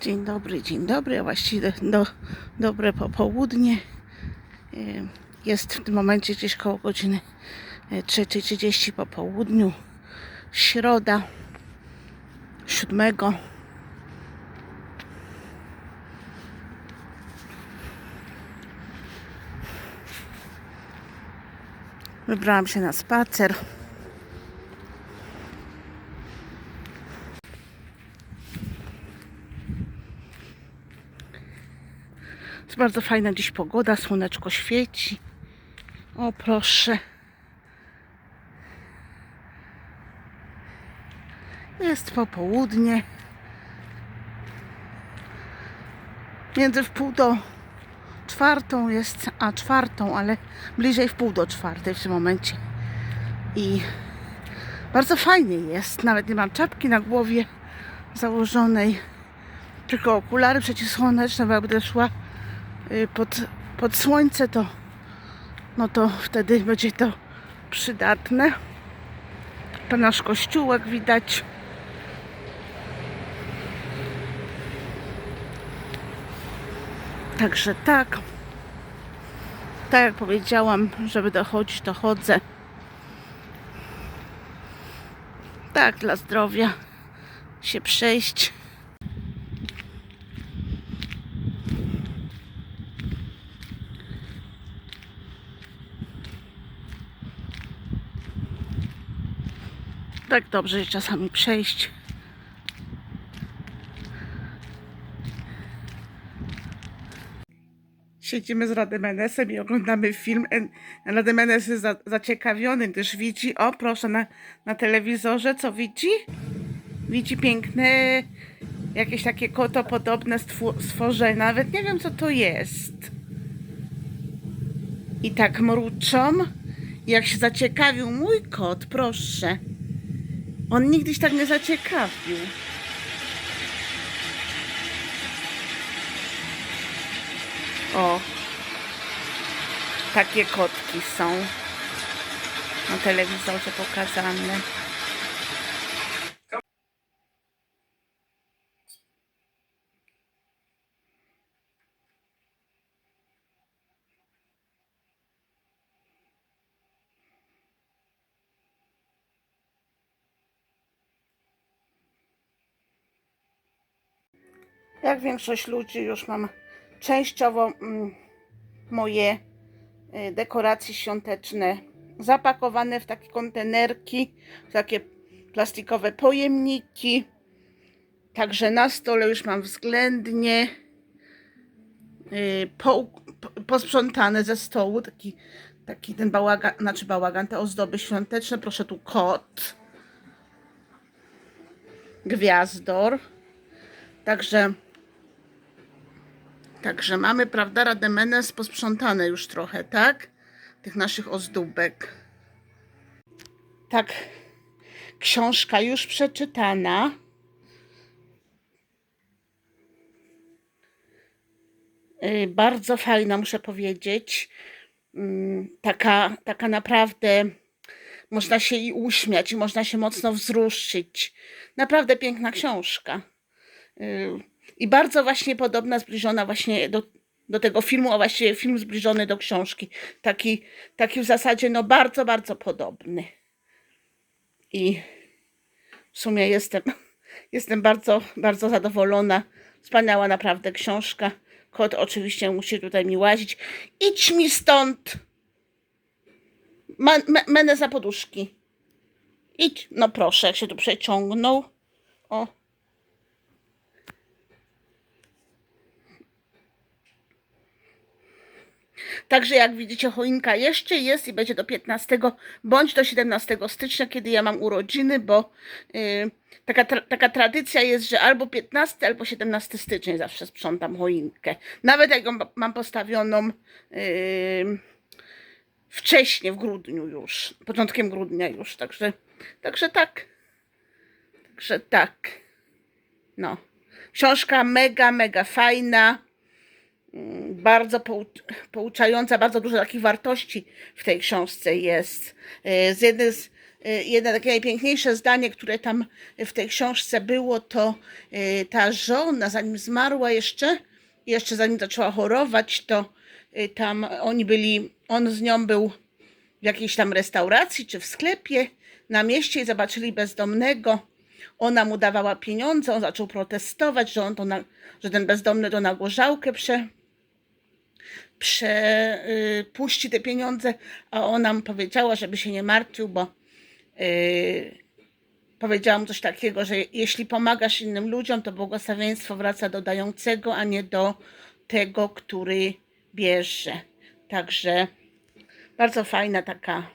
Dzień dobry, dzień dobry, a właściwie do, dobre popołudnie. E, Jest w tym momencie gdzieś koło godziny e, 3.30 po południu. Środa 7. Wybrałam się na spacer. Bardzo fajna dziś pogoda, słoneczko świeci. O proszę. Jest popołudnie. Między wpół do czwartą jest, a czwartą, ale bliżej wpół do czwartej w tym momencie. I bardzo fajnie jest. Nawet nie mam czapki na głowie założonej, tylko okulary przeciwsłoneczne, bo będę szła pod, pod słońce, to no to wtedy będzie to przydatne. To nasz kościółek widać. Także tak. Tak jak powiedziałam, żeby dochodzić, to chodzę. Tak, dla zdrowia się przejść. Tak dobrze czasami przejść. Siedzimy z Rademenesem i oglądamy film. En- Rademenes jest za, zaciekawiony, gdyż widzi, o proszę, na, na telewizorze, co widzi? Widzi piękne, jakieś takie kotopodobne stworzenia. Nawet nie wiem, co to jest. I tak mruczą. Jak się zaciekawił mój kot, proszę. On nigdy się tak nie zaciekawił. O, takie kotki są na telewizorze pokazane. Jak większość ludzi już mam częściowo mm, moje y, dekoracje świąteczne zapakowane w takie kontenerki, w takie plastikowe pojemniki. Także na stole już mam względnie y, po, po, posprzątane ze stołu taki, taki ten bałagan, znaczy bałagan, te ozdoby świąteczne. Proszę tu kot, gwiazdor. Także Także mamy, prawda, Rademenes posprzątane już trochę, tak? Tych naszych ozdóbek. Tak, książka już przeczytana. Yy, Bardzo fajna, muszę powiedzieć. Mm, Taka, taka naprawdę można się i uśmiać, i można się mocno wzruszyć. Naprawdę piękna książka. I bardzo właśnie podobna, zbliżona właśnie do, do tego filmu, a właściwie film zbliżony do książki. Taki, taki w zasadzie no bardzo, bardzo podobny. I w sumie jestem, jestem bardzo, bardzo zadowolona. Wspaniała naprawdę książka. Kot oczywiście musi tutaj mi łazić. Idź mi stąd! Ma, me, menę za poduszki. Idź. No proszę, jak się tu przeciągnął. O. Także jak widzicie, choinka jeszcze jest i będzie do 15 bądź do 17 stycznia, kiedy ja mam urodziny, bo y, taka, tra- taka tradycja jest, że albo 15, albo 17 stycznia zawsze sprzątam choinkę. Nawet jak ją ma- mam postawioną y, wcześniej, w grudniu już, początkiem grudnia już, także, także tak. Także tak. No. Książka mega, mega fajna bardzo pou- pouczająca, bardzo dużo takich wartości w tej książce jest. E, Z jednej, z, y, jedno takie najpiękniejsze zdanie, które tam w tej książce było, to y, ta żona, zanim zmarła jeszcze, jeszcze zanim zaczęła chorować, to y, tam oni byli, on z nią był w jakiejś tam restauracji czy w sklepie na mieście i zobaczyli bezdomnego. Ona mu dawała pieniądze, on zaczął protestować, że, on to na, że ten bezdomny to na gorzałkę prze, przepuści te pieniądze, a ona mu powiedziała, żeby się nie martwił, bo yy, powiedziała mu coś takiego, że jeśli pomagasz innym ludziom, to błogosławieństwo wraca do dającego, a nie do tego, który bierze. Także bardzo fajna taka,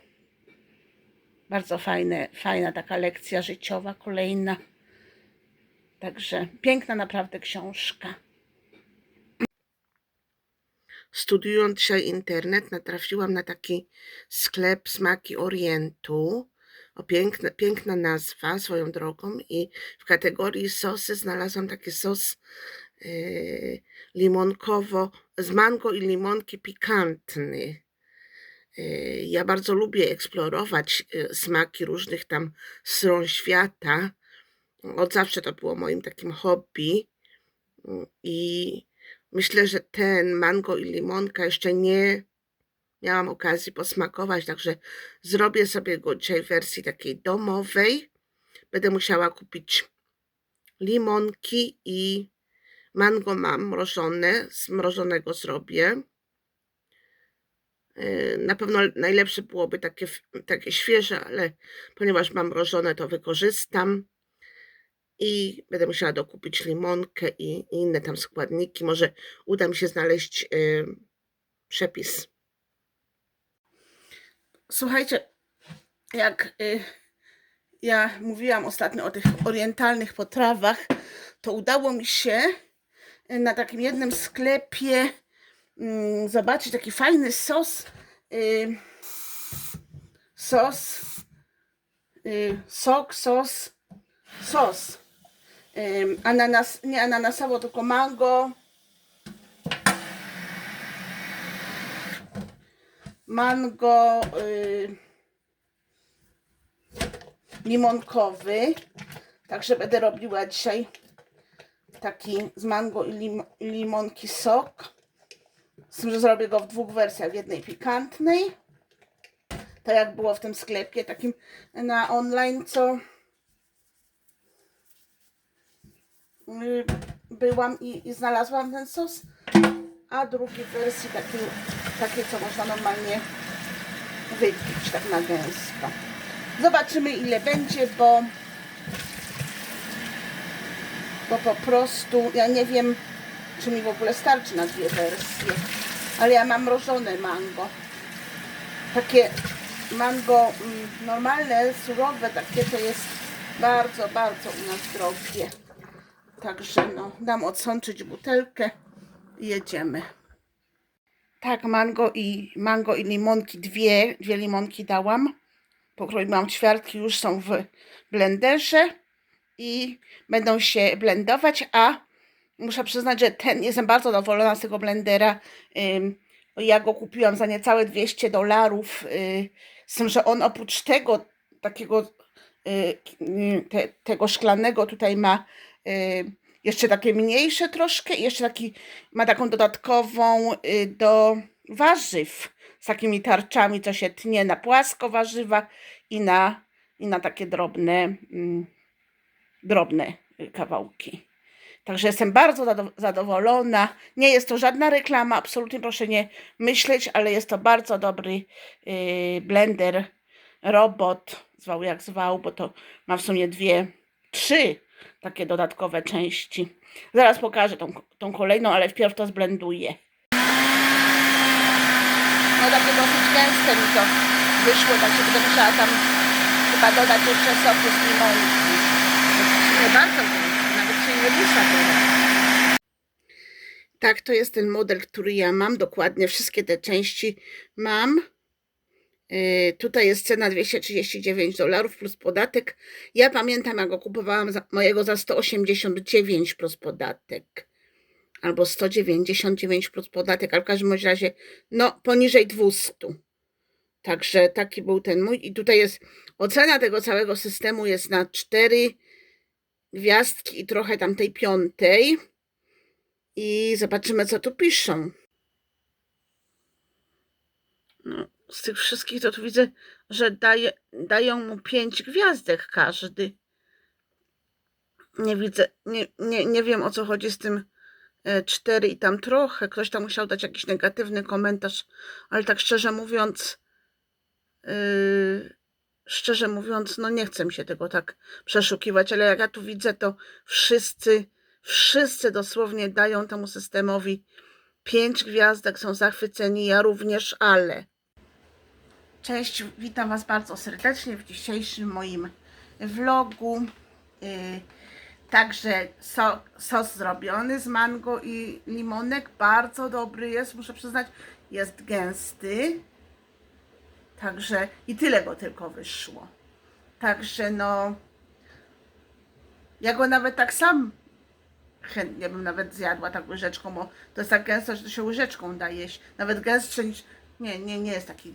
bardzo fajne, fajna taka lekcja życiowa, kolejna. Także piękna naprawdę książka. Studiując dzisiaj internet, natrafiłam na taki sklep Smaki Orientu. O piękna, piękna nazwa swoją drogą i w kategorii sosy znalazłam taki sos yy, limonkowo z mango i limonki pikantny. Yy, Ja bardzo lubię eksplorować yy, smaki różnych tam stron świata. Od zawsze to było moim takim hobby. I myślę, że ten mango i limonka jeszcze nie miałam okazji posmakować, także zrobię sobie go dzisiaj w wersji takiej domowej. Będę musiała kupić limonki i mango mam mrożone, z mrożonego zrobię. Yy, Na pewno najlepsze byłoby takie, takie świeże, ale ponieważ mam mrożone, to wykorzystam. I będę musiała dokupić limonkę i inne tam składniki. Może uda mi się znaleźć yy, przepis. Słuchajcie, jak y, ja mówiłam ostatnio o tych orientalnych potrawach, to udało mi się y, na takim jednym sklepie mm, zobaczyć taki fajny sos. Y, sos. Y, sok, sos. Sos. Ananas, nie ananasowo, tylko mango. Mango y, limonkowy. Także będę robiła dzisiaj taki z mango i lim, limonki sok. Z tym, że zrobię go w dwóch wersjach. Jednej pikantnej. Tak jak było w tym sklepie takim na online, co y, byłam i, i znalazłam ten sos, a drugi w wersji takiej, takiej, co można normalnie wypić tak na gęsto. Zobaczymy ile będzie, bo bo po prostu ja nie wiem, czy mi w ogóle starczy na dwie wersje, ale ja mam mrożone mango. Takie mango mm, normalne, surowe, takie to jest bardzo, bardzo u nas drogie. Także no, dam odsączyć butelkę i jedziemy. Tak, mango i mango i limonki, dwie, dwie limonki dałam. Pokroiłam ćwiartki, już są w blenderze i będą się blendować, a muszę przyznać, że ten, jestem bardzo zadowolona z tego blendera. Ja go kupiłam za niecałe 200 dolarów. Yy, z tym, że on oprócz tego takiego y, y, te, tego szklanego tutaj ma y, jeszcze takie mniejsze troszkę jeszcze taki ma taką dodatkową y, do warzyw z takimi tarczami, co się tnie na płasko warzywa i na, i na takie drobne, mm, drobne y, kawałki. Także jestem bardzo zado- zadowolona. Nie jest to żadna reklama, absolutnie proszę nie myśleć, ale jest to bardzo dobry blender, robot, zwał jak zwał, bo to ma w sumie dwie, trzy takie dodatkowe części. Zaraz pokażę tą, tą kolejną, ale wpierw to zblenduję. No takie dosyć gęste mi to wyszło, także będę musiała tam chyba dodać jeszcze soku z limonki. Nie bardzo gęste, nawet się nie rusza teraz. Tak, to jest ten model, który ja mam. Dokładnie wszystkie te części mam. Yy, tutaj jest cena 239 dolarów plus podatek. Ja pamiętam, jak go kupowałam za, mojego za 189 plus podatek. Albo 199 plus podatek, ale w każdym razie, no poniżej 200. Także taki był ten mój. I tutaj jest ocena tego całego systemu jest na cztery gwiazdki i trochę tam tej piątej. I zobaczymy, co tu piszą. No, z tych wszystkich to tu widzę, że daje, dają mu pięć gwiazdek każdy. Nie widzę, nie, nie, nie wiem o co chodzi z tym e, cztery i tam trochę. Ktoś tam musiał dać jakiś negatywny komentarz, ale tak szczerze mówiąc, yy, szczerze mówiąc, no nie chcę mi się tego tak przeszukiwać, ale jak ja tu widzę, to wszyscy, wszyscy dosłownie dają temu systemowi pięć gwiazdek, są zachwyceni, ja również, ale. Cześć, witam Was bardzo serdecznie w dzisiejszym moim vlogu. Yy, Także so, sos zrobiony z mango i limonek, bardzo dobry jest, muszę przyznać, jest gęsty. Także i tyle go tylko wyszło. Także no, ja go nawet tak sam chętnie bym nawet zjadła tak łyżeczką, bo to jest tak gęste, że to się łyżeczką da. Nawet gęstsze niż, nie, nie, nie jest taki,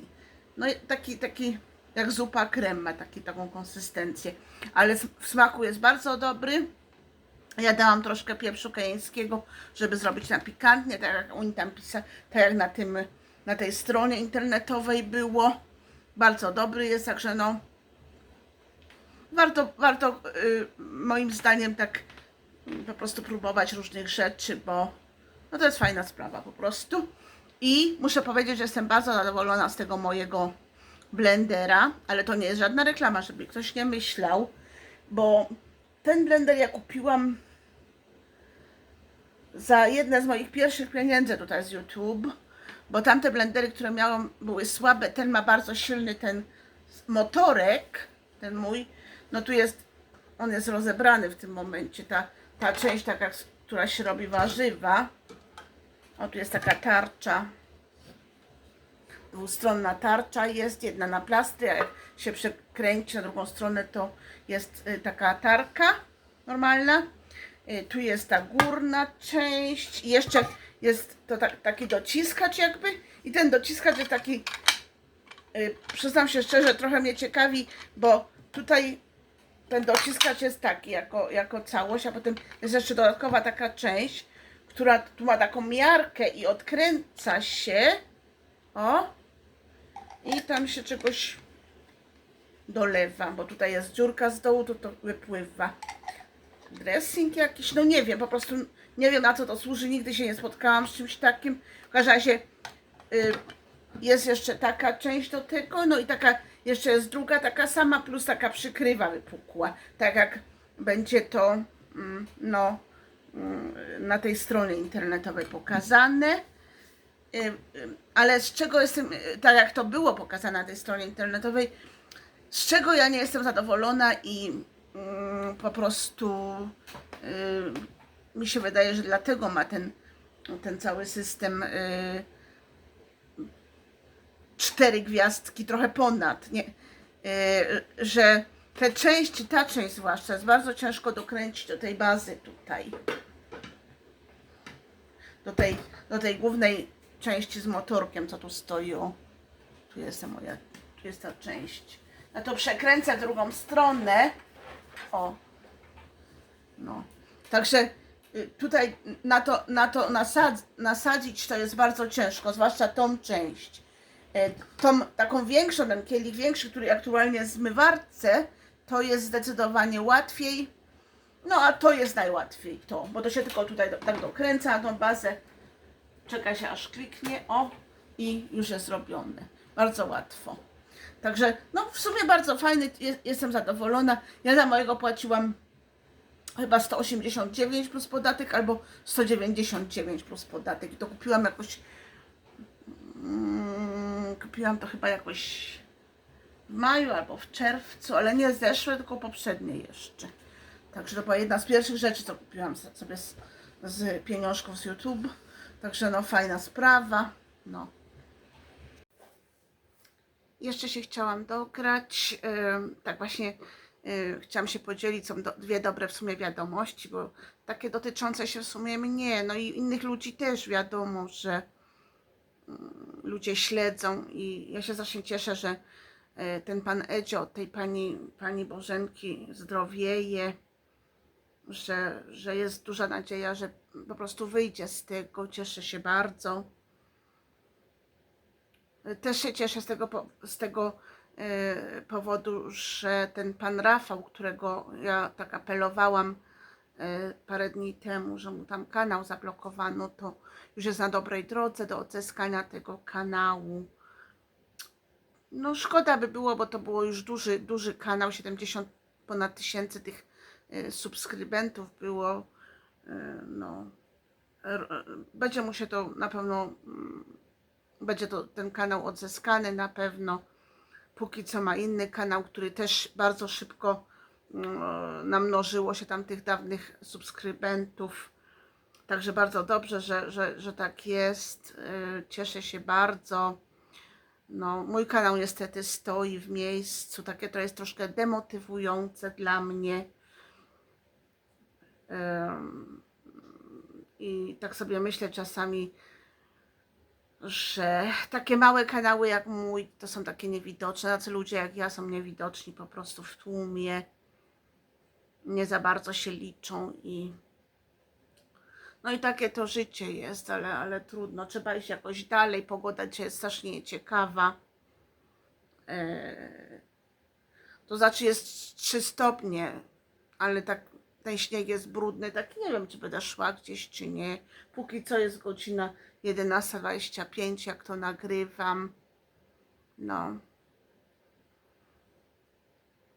no taki, taki jak zupa krem ma taki, taką konsystencję. Ale w smaku jest bardzo dobry. Ja dałam troszkę pieprzu kejeńskiego, żeby zrobić na pikantnie, tak jak oni tam pisali, tak jak na tym, na tej stronie internetowej było. Bardzo dobry jest, także no warto, warto y, moim zdaniem tak y, po prostu próbować różnych rzeczy, bo no to jest fajna sprawa po prostu. I muszę powiedzieć, że jestem bardzo zadowolona z tego mojego blendera, ale to nie jest żadna reklama, żeby ktoś nie myślał, bo ten blender ja kupiłam za jedne z moich pierwszych pieniędzy tutaj z YouTube, bo tamte blendery, które miałam, były słabe. Ten ma bardzo silny ten motorek, ten mój. No tu jest, on jest rozebrany w tym momencie, ta, ta część taka, która się robi warzywa. O, tu jest taka tarcza, dwustronna tarcza jest, jedna na plastry, a jak się przekręci na drugą stronę, to jest y, taka tarka normalna. Y, Tu jest ta górna część. I jeszcze jest to tak, taki dociskacz jakby. I ten dociskacz jest taki, y, przyznam się szczerze, trochę mnie ciekawi, bo tutaj ten dociskacz jest taki jako, jako całość, a potem jest jeszcze dodatkowa taka część, która tu ma taką miarkę i odkręca się. O! I tam się czegoś dolewa, bo tutaj jest dziurka z dołu, to to wypływa. Dressing jakiś, no nie wiem, po prostu nie wiem na co to służy, nigdy się nie spotkałam z czymś takim. W każdym razie y, jest jeszcze taka część do tego, no i taka, jeszcze jest druga taka sama, plus taka przykrywa wypukła, tak jak będzie to, mm, no, na tej stronie internetowej pokazane. Y, y, Ale z czego jestem, y, tak jak to było pokazane na tej stronie internetowej, z czego ja nie jestem zadowolona i mm, po prostu mi się wydaje, że dlatego ma ten, ten cały system cztery gwiazdki, trochę ponad, nie, że te części, ta część zwłaszcza, jest bardzo ciężko dokręcić do tej bazy tutaj. Do tej, do tej głównej części z motorkiem, co tu stoi. O, tu jest moja, tu jest ta część. Ja to przekręcę drugą stronę. O. No. Także y, tutaj na to, na to nasad, nasadzić to jest bardzo ciężko, zwłaszcza tą część. Y, Tą taką większą, ten kielich większy, który aktualnie jest w zmywarce, to jest zdecydowanie łatwiej. No a to jest najłatwiej to, bo to się tylko tutaj tak dokręca na tą bazę. Czeka się aż kliknie, o i już jest robione. Bardzo łatwo. Także no w sumie bardzo fajny, jest, jestem zadowolona. Ja za mojego płaciłam chyba 189 plus podatek albo 199 plus podatek i to kupiłam jakoś mm, kupiłam to chyba jakoś maju albo w czerwcu, ale nie zeszłe, tylko poprzednie jeszcze. Także to była jedna z pierwszych rzeczy, co kupiłam sobie z, z pieniążków z YouTube. Także no fajna sprawa. No. Jeszcze się chciałam dograć. ym, tak właśnie y, chciałam się podzielić. Są do, dwie dobre w sumie wiadomości, bo takie dotyczące się w sumie mnie, no i innych ludzi też wiadomo, że mm, ludzie śledzą i ja się strasznie cieszę, że ten pan Edzio tej pani, pani Bożenki zdrowieje, że, że jest duża nadzieja, że po prostu wyjdzie z tego. Cieszę się bardzo. Też się cieszę z tego, z tego e, powodu, że ten pan Rafał, którego ja tak apelowałam e, parę dni temu, że mu tam kanał zablokowano, to już jest na dobrej drodze do odzyskania tego kanału. No szkoda by było, bo to było już duży, duży kanał, 70 ponad tysięcy tych e, subskrybentów było. E, No, będzie mu się to na pewno, mm, będzie to ten kanał odzyskany na pewno. Póki co ma inny kanał, który też bardzo szybko mm, namnożyło się tam tych dawnych subskrybentów. Także bardzo dobrze, że, że, że tak jest. E, Cieszę się bardzo. No, mój kanał niestety stoi w miejscu. Takie to jest troszkę demotywujące dla mnie. I tak sobie myślę czasami, że takie małe kanały jak mój to są takie niewidoczne. Tacy ludzie jak ja są niewidoczni po prostu w tłumie. Nie za bardzo się liczą i. No i takie to życie jest, ale, ale trudno. Trzeba iść jakoś dalej. Pogoda dzisiaj jest strasznie ciekawa. Eee, to znaczy jest 3 stopnie, ale tak ten śnieg jest brudny, tak nie wiem, czy będę szła gdzieś, czy nie. Póki co jest godzina 11.25, jak to nagrywam. No.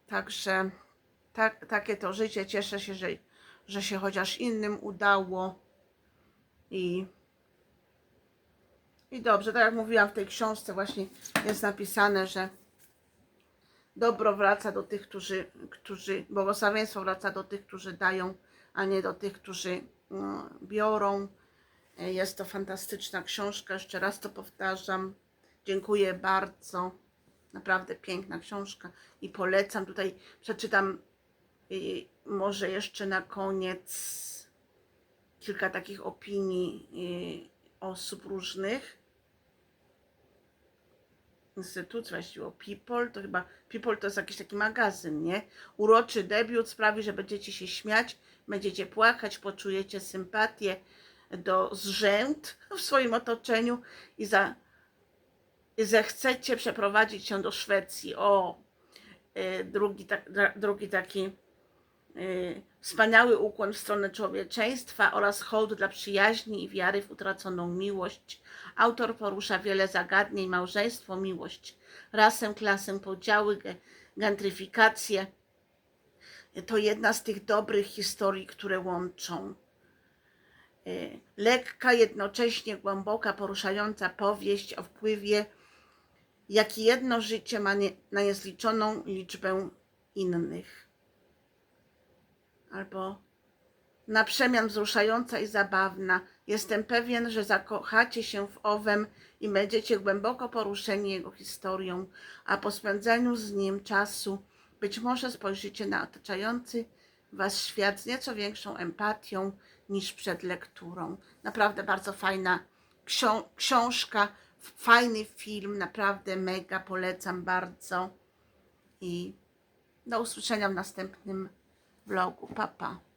Także tak, takie to życie. Cieszę się, że, że się chociaż innym udało. I, I dobrze, tak jak mówiłam w tej książce, właśnie jest napisane, że dobro wraca do tych, którzy, którzy błogosławieństwo wraca do tych, którzy dają, a nie do tych, którzy no, biorą. Jest to fantastyczna książka, jeszcze raz to powtarzam. Dziękuję bardzo. Naprawdę piękna książka i polecam. Tutaj przeczytam może jeszcze na koniec kilka takich opinii y, osób różnych instytucji, właściwie o People, to chyba People to jest jakiś taki magazyn, nie? Uroczy debiut sprawi, że będziecie się śmiać, będziecie płakać, poczujecie sympatię do zrzęt w swoim otoczeniu i, za, i zechcecie przeprowadzić się do Szwecji. O, y, drugi, dra- drugi taki y, wspaniały ukłon w stronę człowieczeństwa oraz hołd dla przyjaźni i wiary w utraconą miłość. Autor porusza wiele zagadnień, małżeństwo, miłość, rasę, klasę, podziały, ge- gentryfikację. To jedna z tych dobrych historii, które łączą. Y, Lekka, jednocześnie głęboka, poruszająca powieść o wpływie, jaki jedno życie ma na niezliczoną liczbę innych albo na przemian wzruszająca i zabawna. Jestem pewien, że zakochacie się w owem i będziecie głęboko poruszeni jego historią, a po spędzeniu z nim czasu być może spojrzycie na otaczający was świat z nieco większą empatią niż przed lekturą. Naprawdę bardzo fajna ksią- książka, fajny film, naprawdę mega polecam bardzo i do usłyszenia w następnym vlogu. Pa, pa.